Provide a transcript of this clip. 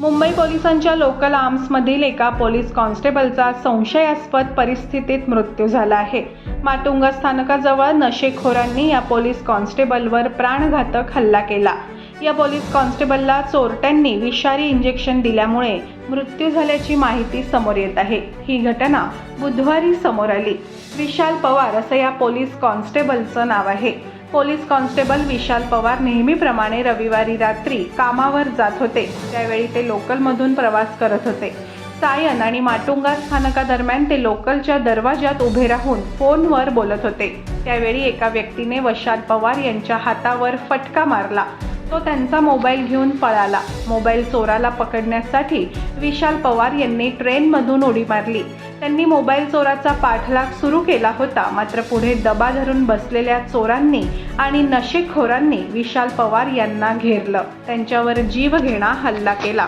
मुंबई पोलिसांच्या लोकल आर्म्समधील एका पोलीस कॉन्स्टेबलचा संशयास्पद परिस्थितीत मृत्यू झाला आहे. माटुंगा स्थानकाजवळ नशेखोरांनी या पोलीस कॉन्स्टेबलवर प्राणघातक हल्ला केला. या पोलीस कॉन्स्टेबलला चोरट्यांनी विषारी इंजेक्शन दिल्यामुळे मृत्यू झाल्याची माहिती समोर येत आहे. ही घटना बुधवारी समोर आली. विशाल पवार असं या पोलीस कॉन्स्टेबलचं नाव आहे. पोलीस कॉन्स्टेबल विशाल पवार नेहमीप्रमाणे रविवारी रात्री कामावर जात होते. त्यावेळी ते लोकलमधून प्रवास करत होते. सायन आणि माटुंगा स्थानकादरम्यान ते लोकलच्या दरवाजात उभे राहून फोनवर बोलत होते. त्यावेळी एका व्यक्तीने वशाल पवार यांच्या हातावर फटका मारला. तो त्यांचा मोबाईल घेऊन पळाला. मोबाईल चोराला पकडण्यासाठी विशाल पवार यांनी ट्रेनमधून उडी मारली. त्यांनी मोबाईल चोराचा पाठलाग सुरू केला होता. मात्र पुढे दबा धरून बसलेल्या चोरांनी आणि नशेखोरांनी विशाल पवार यांना घेरलं. त्यांच्यावर जीवघेणा हल्ला केला.